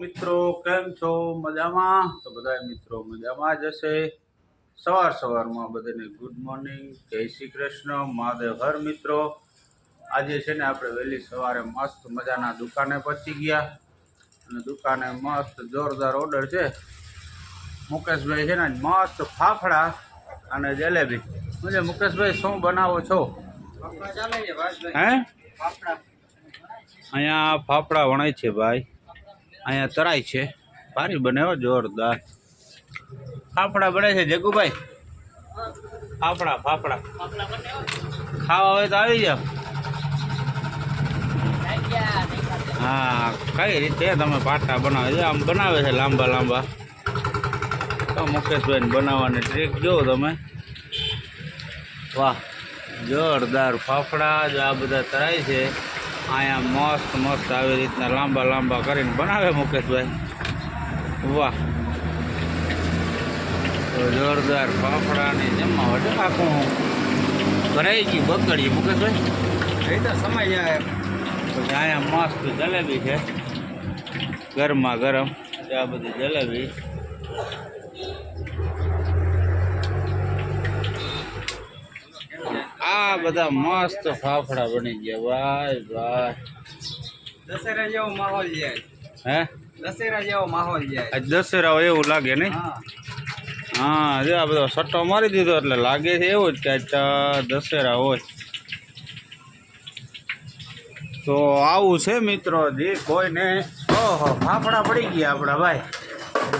મિત્રો કેમ છો? મજામાં? તો બધા મિત્રો મજામાં જ હશે. સવાર સવારમાં બધાને ગુડ મોર્નિંગ જય શ્રી કૃષ્ણ. મહાદેવ હર મિત્રો. આજે છે ને આપણે વહેલી સવારે મસ્ત મજાના દુકાને પહોંચી ગયા. અને દુકાને મસ્ત જોરદાર ઓર્ડર છે. મુકેશભાઈ છે ને મસ્ત ફાફડા અને જલેબી. મુજે મુકેશભાઈ શું બનાવો છો? હે? અહીંયા ફાફડા વણાય છે ભાઈ. અહીંયા તરાય છે. ભારી બને હો, જોરદાર. ફાફડા બને છે, જગુભાઈ? ફાફડા ફાફડા. ખાવા હોય તો આવી જાઓ. હા, કઈ રીતે તમે પાટા બનાવે? છે આમ બનાવે છે લાંબા લાંબા. તો મુકેશભાઈ બનાવવાની ટ્રીક જોવો તમે. વાહ, જોરદાર ફાફડા જ આ બધા તરાય છે. અહીંયા મસ્ત મસ્ત આવી રીતના લાંબા લાંબા કરીને બનાવે મુકેશભાઈ. વાહ. જોરદાર ફાફડાની જમવા વટે આખું ભરાઈ ગયું બકડી મુકેશભાઈ. એ તો સમય જાય પછી અહીંયા મસ્ત જલેબી છે. ગરમા ગરમ. આ બધી જલેબી આ બધા મસ્ત ફાફડા બની ગયા. ભાઈ ભાઈ દશેરા જેવો માહોલ જાય હે? દશેરા જેવો માહોલ જાય આજ. દશેરા હોય એવું લાગે નહીં? હા. જો આ બધો સટ્ટો મારી દીધો એટલે લાગે છે એવું જ કે દશેરા હોય. તો આવું છે મિત્રો જે કોઈને ઓહો ફાફડા પડી ગયા આપણા ભાઈ.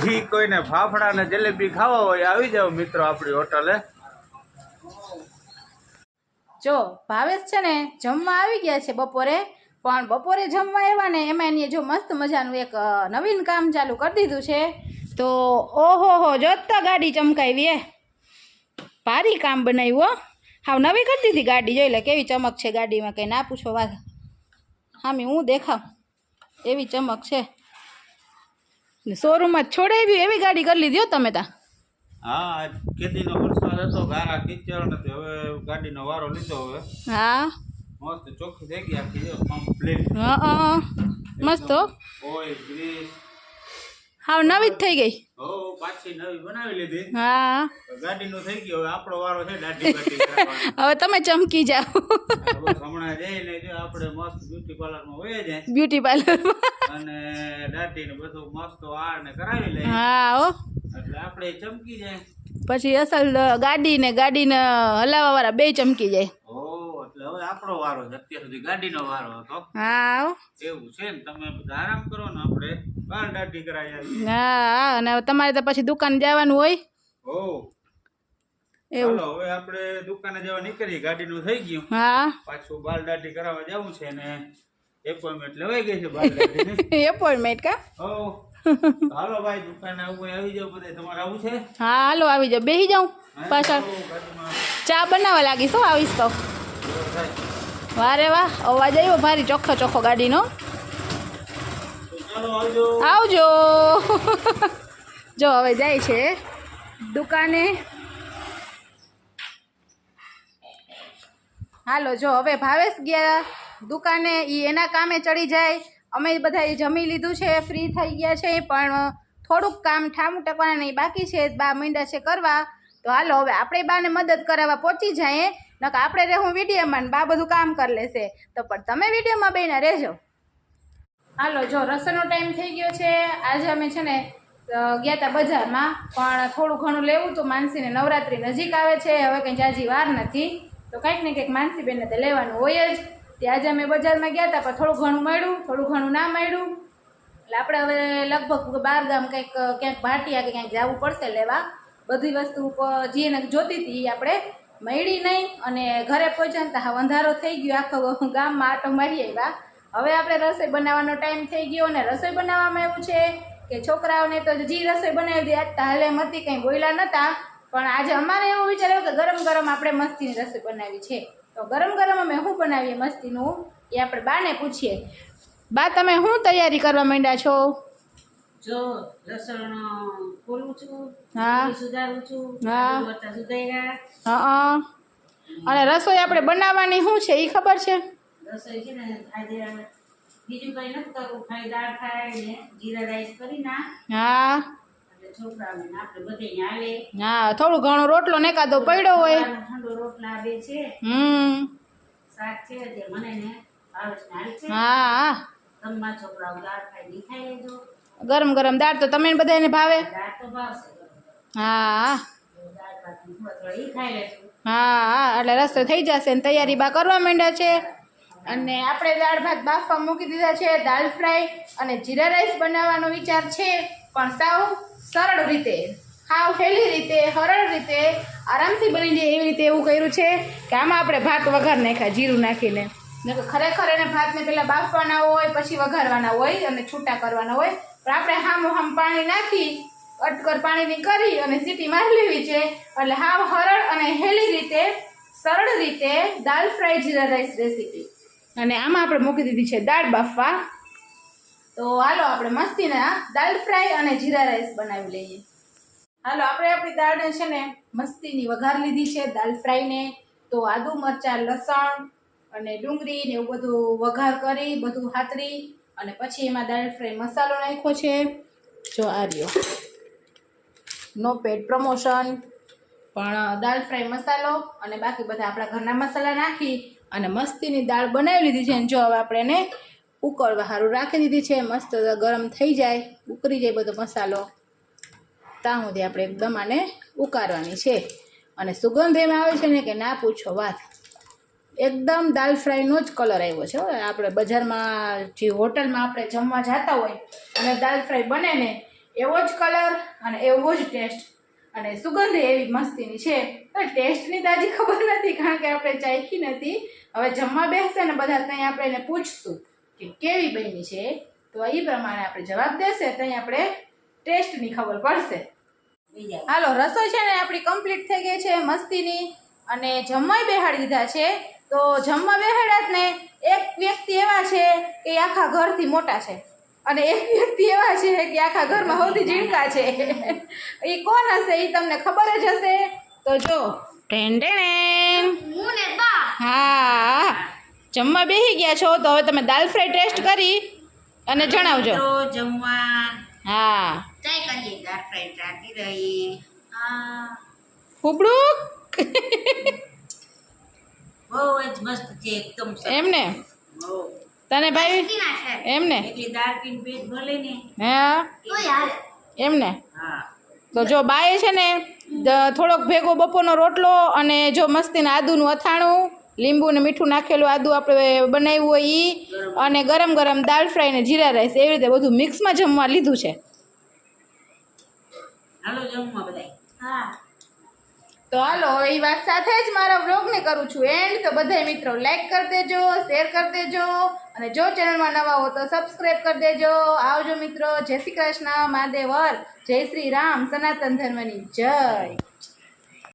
જે કોઈને ફાફડા ને જલેબી ખાવા હોય આવી જાવ મિત્રો આપણી હોટલે. જો ભાવેશ છે ને જમવા આવી ગયા છે બપોરે, પણ બપોરે જમવા આવ્યા ને એમાં એની જો મસ્ત મજાનું એક નવીન કામ ચાલુ કરી દીધું છે. તો ઓહો હો, જોતા ગાડી ચમકાવી એ ભારી કામ બનાવ્યું હો. હા નવી કરી દીધી ગાડી, જોઈ લે કેવી ચમક છે ગાડીમાં, કંઈ ના પૂછો વાત. હામી હું દેખાવ? એવી ચમક છે. શોરૂમમાં છોડાવી એવી ગાડી કરી લીધી તમે તા. હા ખેતીનો વરસાદ હતો ગારા કીચડ નથી. હવે ગાડીનો વારો લીધો હવે. હા? મસ્ત ચોખ્ખી થઈ ગઈ આખી કમ્પ્લીટ હા મસ્ત ઓય ગ્રીસ હા નવી જ થઈ ગઈ. ઓ પાછી નવી બનાવી લીધી. હા. ગાડીનું થઈ ગયું હવે આપણો વારો છે દાઢી હવે તમે ચમકી જાઓ. હમણાં જઈને જો આપણે મસ્ત બ્યુટી પાર્લરમાં હોય જાય બ્યુટી પાર્લરમાં અને દાઢી ને બધું મસ્ત વાળ ને કરાવી લઈએ. હા એટલે આપણે ચમકી જાય. પછી અસલ ગાડી ને ગાડીને હલાવવા વાળા બે ચમકી જાય. હવે આપણો વારો છે. અત્યાર સુધી ગાડીનો વારો હતો. હા એવું છે ને? તમે બધા આરામ કરો ને આપણે. બાર દાઢી કરાવી હા હા અને તમારે તો પછી દુકાન જવાનું હોય. ઓ. એવું. હવે આપણે દુકાને જવા નીકળી ગાડીનું થઈ ગયું. હા. પાછું બાલ દાઢી કરાવવા જવું છે ને એપોઇન્ટમેન્ટ લેવાઈ ગઈ છે એપોઇન્ટમેન્ટ કા? હાલો ભાઈ દુકાને આવું આવી જાવ બધે. તમારે આવું છે? હા હાલો આવી જાઓ. બેસી જાઉં પાછળ. ચા બનાવવા લાગીશ શું આવીશ તો. વારે વાહ અવાજ આવ્યો ભારી ચોખ્ખો ચોખ્ખો ગાડીનો. આવજો. જો હવે જાય છે દુકાને. હાલો જો હવે ભાવેશ ગયા. દુકાને એ એના કામે ચડી જાય. અમે બધા જમી લીધું છે, ફ્રી થઈ ગયા છે, પણ થોડુંક કામ ઠામું ટકવાના નહીં, બાકી છે, બા મીંડા છે કરવા. તો હાલો, હવે આપણે બાને મદદ કરાવવા પહોંચી જાય નક આપણે રહેવું વિડીયોમાં ને બા બધું કામ કરી લેશે. તો પણ તમે વિડીયોમાં બેને રહેજો. હાલો, જો રસોઈનો ટાઈમ થઈ ગયો છે. આજે અમે છે ને ગયા હતા બજારમાં, પણ થોડું ઘણું લેવું તો માનસીને નવરાત્રિ નજીક આવે છે, હવે કંઈ જાજી વાર નથી. તો કંઈક ને કંઈક માનસીબેનને તો લેવાનું હોય જ. તે આજે અમે બજારમાં ગયા હતા પણ થોડું ઘણું મળ્યું, થોડું ઘણું ના મળ્યું. એટલે આપણે હવે લગભગ બાર ગામ કંઈક, ક્યાંક ભાટિયા કે ક્યાંક જવું પડશે લેવા. બધી વસ્તુ પ- જે એને જોતી હતી એ આપણે મળી નહીં અને ઘરે પહોંચ્યા ને હા, અંધારો થઈ ગયો, આખો ગામમાં આટો મારી આવ્યા. હવે આપણે રસોઈ બનાવવાનો ટાઈમ થઈ ગયો અને રસોઈ બનાવવામાં એવું છે કે છોકરાઓને તો જે રસોઈ બનાવી દે, આજ હાલે મતી કંઈ બોયલા નહોતા પણ આજે અમારે એવું વિચાર્યું કે ગરમ ગરમ આપણે મસ્તીની રસોઈ બનાવી છે. તો ગરમ ગરમ અમે શું બનાવીએ મસ્તીનું? એ આપણે બાને પૂછીએ. બા તમે શું તૈયારી કરવા માંડ્યા છો? જો લસણ ખોલું છું હા. સુધારું છું હા. હા અને રસોઈ આપણે બનાવવાની શું છે? એ ખબર છે? રસોઈ છે ને આજે બીજું કઈ નથી કરવું. ખાલી દાળ ખાય ને જીરા રાઈસ કરી ના હા. હા થોડું ઘણો રોટલો ને કાદો પડ્યો હોય. ઠંડો રોટલા બે છે. હમ. હા. ગરમ ગરમ દાળ તો તમે બધાને ભાવે? હા. હા એટલે રસ્તો થઈ જશે ને તૈયારી બા કરવા માંડ્યા છે. અને આપણે દાળ ભાત બાફવા મૂકી દીધા છે દાળ ફ્રાય અને જીરા રાઈસ બનાવવાનો વિચાર છે. પણ સાવ સરળ રીતે સાવ હેલી રીતે સરળ રીતે, આરામથી બની જાય એવી રીતે એવું કર્યું છે કે આમાં આપણે ભાત વઘાર નાખ્યા, જીરું નાખીને. ખરેખર એને ભાતને પહેલાં બાફવાના હોય, પછી વઘારવાના હોય અને છૂટા કરવાના હોય. પણ આપણે હામ હામ પાણી નાખી, અટકર પાણીની કરી અને સીટી મારી લેવી છે. એટલે હાવ હરળ અને હેલી રીતે, સરળ રીતે dal fry jeera rice recipe. અને આમાં આપણે મૂકી દીધી છે દાળ બાફવા. તો હાલો, આપણે મસ્તીના દાળ ફ્રાય અને જીરા રાઈસ બનાવી લઈએ. હાલો, આપણે આપણી દાળને છે ને મસ્તીની વઘાર લીધી છે, દાળ ફ્રાયને. તો આદુ, મરચાં, લસણ અને ડુંગળી ને એવું બધું વઘાર કરી, બધું હાતરી અને પછી એમાં દાળ ફ્રાય મસાલો નાખ્યો છે. જો આ નો પેડ પ્રમોશન, પણ દાળ ફ્રાય મસાલો અને બાકી બધા આપણા ઘરના મસાલા નાખી અને મસ્તીની દાળ બનાવી લીધી છે. જો હવે આપણે એને ઉકળવા સારું રાખી દીધી છે, મસ્ત ગરમ થઈ જાય, ઉકળી જાય બધો મસાલો. ત્યાં સુધી આપણે એકદમ આને ઉકાળવાની છે. અને સુગંધ એમ આવે છે ને કે ના પૂછો વાત. એકદમ દાલ ફ્રાયનો જ કલર આવ્યો છે આપણે બજારમાં, જે હોટલમાં આપણે જમવા જતા હોય, અને દાલ ફ્રાય બને ને, એવો જ કલર અને એવો જ ટેસ્ટ. અને સુગંધ એવી મસ્તીની છે. ટેસ્ટની તાજી ખબર નથી, કારણ કે આપણે ચાખી નથી. હવે જમવા બેસશે ને બધા ત્યાં આપણે એને પૂછશું. કે કેવી બની છે? તો એ પ્રમાણે આપણે જવાબ દેશે ત્યાં આપણે ટેસ્ટની ખબર પડશે. હાલો રસોઈ છે ને આપણી કમ્પ્લીટ થઈ ગઈ છે મસ્તીની. અને જમવાય બેહાડી દીધા છે. તો જમવા બેહાડ્યા જ ને એક વ્યક્તિ એવા છે કે આખા ઘરથી મોટા છે. અને એક વ્યક્તિ એવા છે કે આખા ઘરમાં સૌથી ઝીણકા છે. એ કોણ હશે? એ તમને ખબર જ હશે. તો જો. ટેન ટેન હા. જમવા બેસી ગયા છો તો હવે તમે દાલ ફ્રાય ટેસ્ટ કરી અને જણાવજો. જમવા. હા. ચાય કરીએ દાલ ફ્રાય ચાટી રહી. હા. ફૂબડું બહુ જ મસ્ત છે એકદમ. એમને? તને ભાઈ? એમને? હા. એમને? હા. તો જો બાએ છે ને થોડોક ભેગો બપોરનો રોટલો અને જો મસ્તીના આદુનું અથાણું લીંબુ ને મીઠું નાખેલું આદુ આપણે બનાવ્યું હોય એ અને ગરમ ગરમ દાળ ફ્રાય ને જીરા રાઈસ એવી રીતે બધું મિક્સમાં જમવા લીધું છે. તો હાલો એ વાત સાથે જ મારા બ્લોગને કરું છું એન્ડ તો બધા મિત્રો લાઈક કરી દેજો શેર કરી દેજો અને જો ચેનલમાં નવા હો તો સબસ્ક્રાઈબ કરી દેજો. આવજો મિત્રો જય શ્રી કૃષ્ણ મહાદેવર જય શ્રી રામ સનાતન ધર્મની જય.